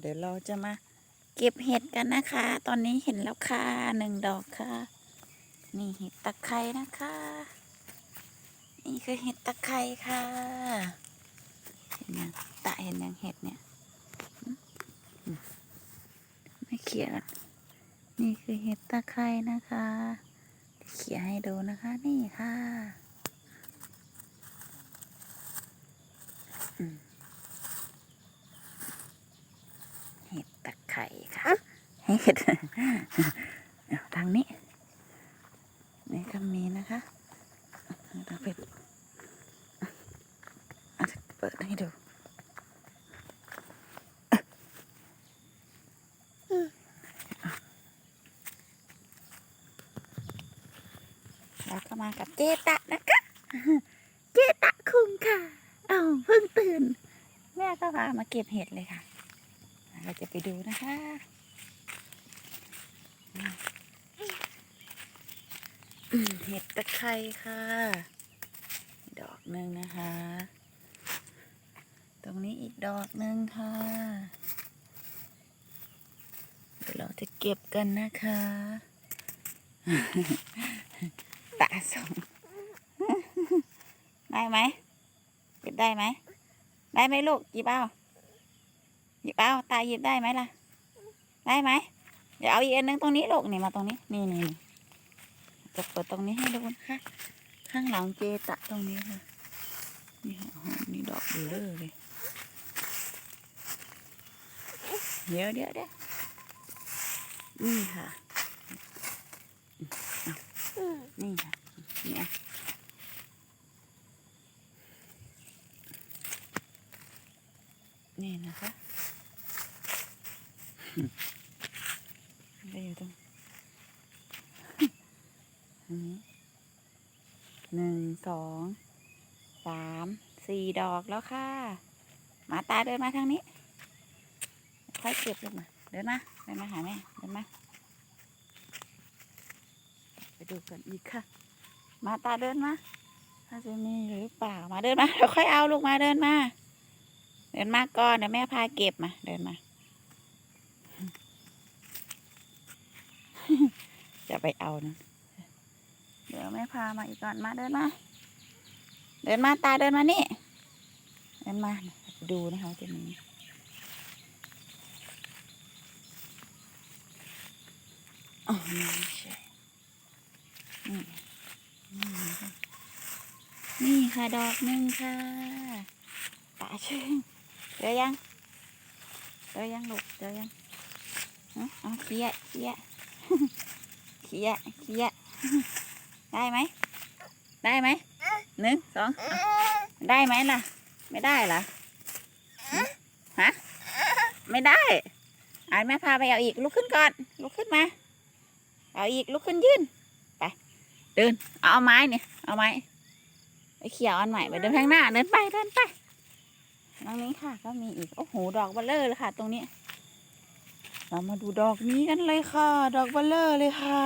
เดี๋ยวเราจะมาเก็บเห็ดกันนะคะ ตอนนี้เห็นแล้วค่ะหนึ่งดอกค่ะ นี่เห็ดตะไคร้นะคะ นี่คือเห็ดตะไคร้ค่ะเห็นยังตะเห็นยังเห็ดเนี่ยไม่เขียนนี่คือเห็ดตะไคร้นะคะเขียนให้ดูนะคะนี่ค่ะ อืมเห็ดตะ ไคร้ค่ะเห็ดเอาทางนี้ นี่ก็มีนะคะเราไปอะเปิดให้ดูแล้วก็มากับเจตะนะคะ เจตะคุงค่ะ เอาเพิ่งตื่น แม่ก็พามาเก็บเห็ดเลยค่ะ เราจะไปดูนะคะเห็ดตะไคร้ค่ะ ดอกหนึ่งนะคะ ตรงนี้อีกดอกหนึ่งค่ะเดี๋ยวเราจะเก็บกันนะคะตาสองได้ไหมหยิบได้ไหม ได้ไหมลูกหยิบเอา หยิบเอาตาหยิบได้ไหมล่ะ ได้ไหมเดี๋ยวเอาอีกอันหนึงตรงนี้ลูกนี่มาตรงนี้ นี่นี่จะเปิดตรงนี้ให้ดูนะคะข้างหลังเจตะตรงนี้ค่ะ นี่ค่ะโอ้โหนี่ดอกเบลอเลยเดี๋ยวเดี๋ยวเดี๋ยวนี่ค่ะนี่ค่ะเนี่ นี่นะคะได้อยู่ตรงนี้หนึ่งสองสามสี่ดอกแล้วค่ะมาตาเดินมาทางนี้ ค่อยเก็บลงมา เดินมา เดินมาหาแม่ เดินมา ไปดูกันอีกค่ะ มาตาเดินมาถ้าจะมีหรือเปล่า มาเดินมาเดี๋ยวค่อยเอาลูกมาเดินมา เดินมาก่อนเดี๋ยวแม่พาเก็บมา เดินมา จะไปเอานะเดี๋ยวแม่พามาอีกก่อนมาเดินมา เดินมาตาเดินมานี่ เดินมาดูนะคะว่าจะมีอ๋อไม่ใช่นี่นี่คะนี่ค่ะ ดอกหนึ่งค่ะตาเชิง เจอยังเจอยังลูกเจอยังเอาเอาเขี้ยเขี้ยเขี้ยเขี้ยได้ไหมได้ไหมหนึ่งสองได้ไหมล่ะ ไม่ได้เหรอฮะฮะไม่ได้อ่านแม่พาไปเอาอีกลุกขึ้นก่อนลุกขึ้นมา เอาอีกลุกขึ้นยืนไปเดินเอาไม้เนี่ยเอาไม้ไปเขี่ยอันใหม่ไปเดินข้างหน้าเดินไปเดินไป ตรงนี้ค่ะ ก็มีอีก โอ้โห ดอกเบลเลอร์เลยค่ะ ตรงนี้ เรามาดูดอกนี้กันเลยค่ะ ดอกเบลเลอร์เลยค่ะ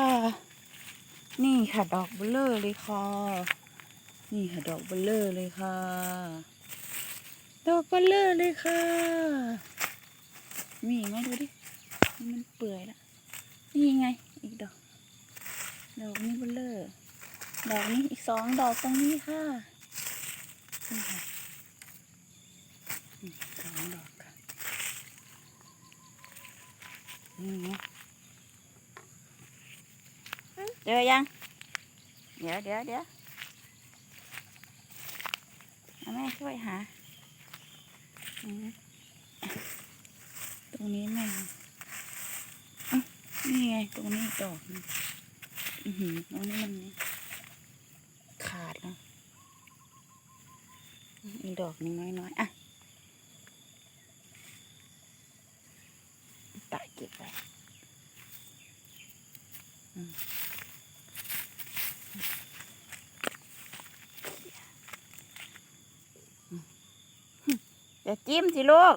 นี่ค่ะ ดอกเบลเลอร์เลยค่ะ นี่ค่ะ ดอกเบลเลอร์เลยค่ะ ดอกเบลเลอร์เลยค่ะ มีไหมดูดิ มันเปื่อยละ นี่ไง อีกดอก ดอกนี้เบลเลอร์ ดอกนี้อีกสองดอกตรงนี้ค่ะนี่ค่ะนี่สองดอกค่ะนี่ไง เจอยัง เดี๋ยวเดี๋ยวเดี๋ยวแม่ช่วยหา ตรงนี้แม่อะนี่ไง ตรงนี้ดอกนึงอือหือตรงนี้มันขาดแล้วอีกดอกนึงน้อยๆอะตายเก็บไปอย่าจิ้มสิลูก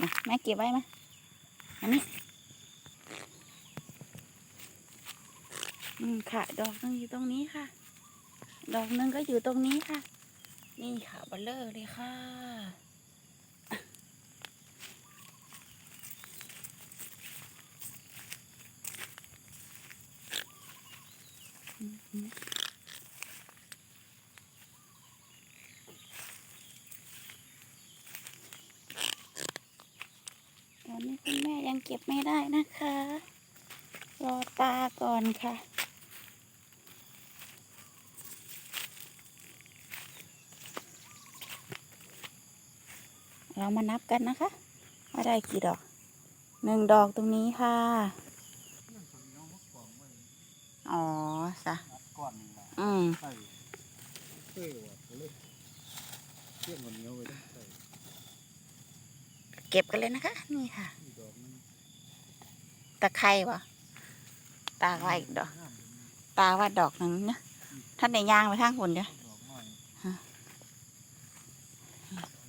มาแม่เก็บไว้มาอันนี้อืมค่ะ ดอกนึงอยู่ตรงนี้ค่ะ ดอกนึงก็อยู่ตรงนี้ค่ะ นี่ค่ะบัลเลอร์เลยค่ะ ตอนนี้คุณแม่ยังเก็บไม่ได้นะคะ รอตาก่อนค่ะเรามานับกันนะคะ ว่าได้กี่ดอก หนึ่งดอกตรงนี้ค่ะ อ๋อสะก้อนนึงละอืมใส่เต้วัดก็เลยเที่ยงวันเหนี้ยวไปต้ใส่เก็บกันเลยนะคะ นี่ค่ะอีกดอกนึงตะไคร้วะตาว่าอีกดอก งามเลยตาว่าดอกหนึ่งนะท่านในย่างไปทางคนเดียวดอกน้อยฮะ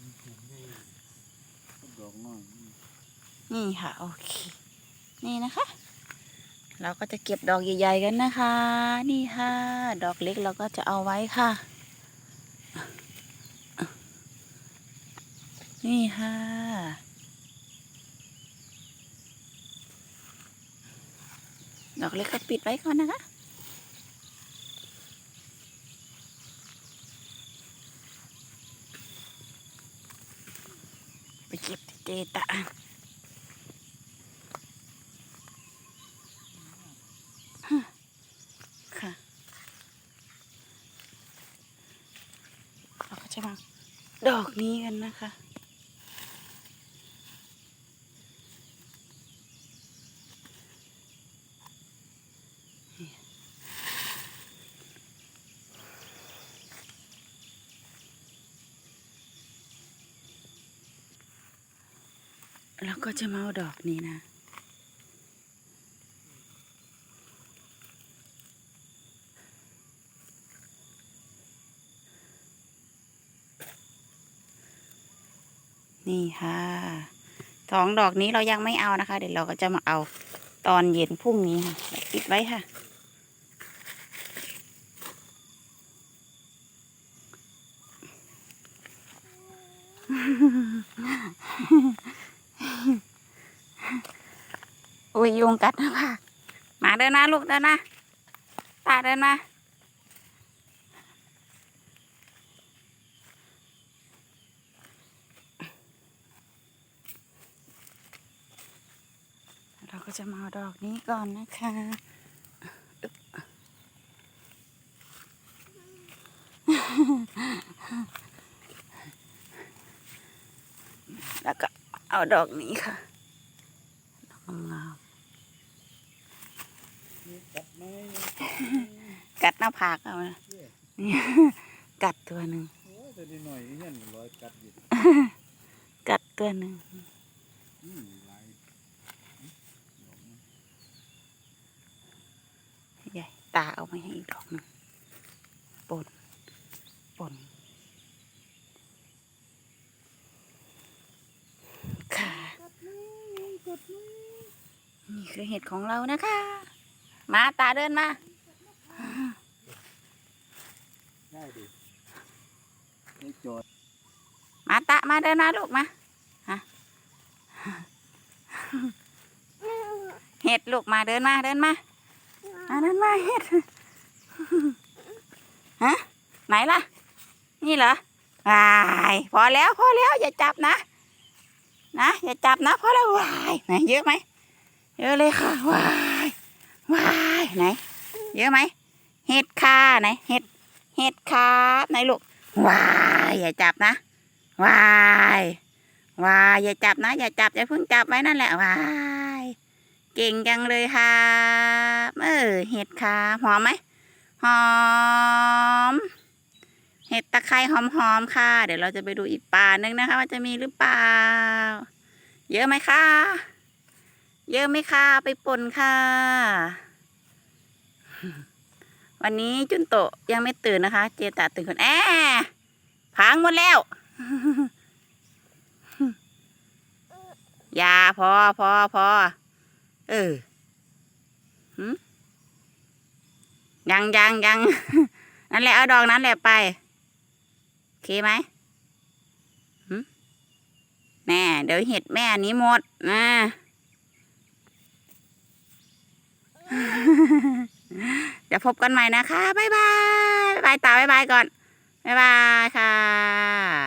มีถุงนี่ดอกน้อยนี่ค่ะ โอเค นี่นะคะ เราก็จะเก็บดอกใหญ่ๆกันนะคะ นี่ค่ะ ดอกเล็กเราก็จะเอาไว้ค่ะ นี่ค่ะ ดอกเล็กก็ปิดไว้ก่อนนะคะไปเก็บเจตะค่ะ เราก็จะมาดอกนี้กันนะคะ แล้วก็จะมาเอาดอกนี้นะ นี่ ค่ะสองดอกนี้เรายังไม่เอานะคะ เดี๋ยวเราก็จะมาเอาตอนเย็นพรุ่งนี้ค่ะปิดไว้ค่ะ อุ้ยยุงกัดนะค่ะมาเดินมาลูกเดินมาตาเดินมา เราก็ จะมาเอาดอกนี้ก่อนนะคะอึ๊บแล้วก็เอาดอกนี้ค่ะ ดอกงามนี่กัดไหมๆกัดหน้าผากเอานะเนี่ยนี่กัดตัวหนึ่งโอ้ยแต่นิดหน่อยนี่เห็นรอยกัดอยู่กัดตัวหนึ่ง อืมหลายดอกนี้ ใหญ่ ตาเอามาให้อีกดอกหนึ่งปนปนค่ะ นี่คือเห็ดของเรานะคะ มาตาเดินมาง่ายดีนี่โจทย์มาตะมาเดินมาลูกมาฮะเห็ดลูกมาเดินมาเดินมา มาเดินมาเห็ดฮะไหนล่ะ นี่เหรอวายพอแล้วพอแล้วอย่าจับนะ นะอย่าจับนะพอแล้ววายไหนเยอะไหมเยอะเลยค่ะวายวายไหน เยอะไหมเห็ดคาไหนเห็ดเห็ดคาไหนลูกวายอย่าจับนะวายวายอย่าจับนะ อย่าจับอย่าเพิ่งจับไว้นั่นแหละวาย เก่งจังเลยครับเออเห็ดขาหอมไหมหอม เห็ดตะไคร้หอมๆค่ะ เดี๋ยวเราจะไปดูอีกป่านึงนะคะว่าจะมีหรือเปล่า เยอะไหมคะเยอะไหมคะไปปนค่ะ วันนี้จุนโตยังไม่ตื่นนะคะ เจตาตื่นคนแอพังหมดแล้ว อยาพอพอพอ เออหึยังยังยังนั่นแหละเอาดอกนั้นแหละไปโอเคไหมหึแน่เดี๋ยวเห็ดแม่อันนี้หมดนะเดี๋ยวพบกันใหม่นะคะ บ๊ายบายบายบายตาบ๊ายบายก่อน บ๊ายบายค่ะ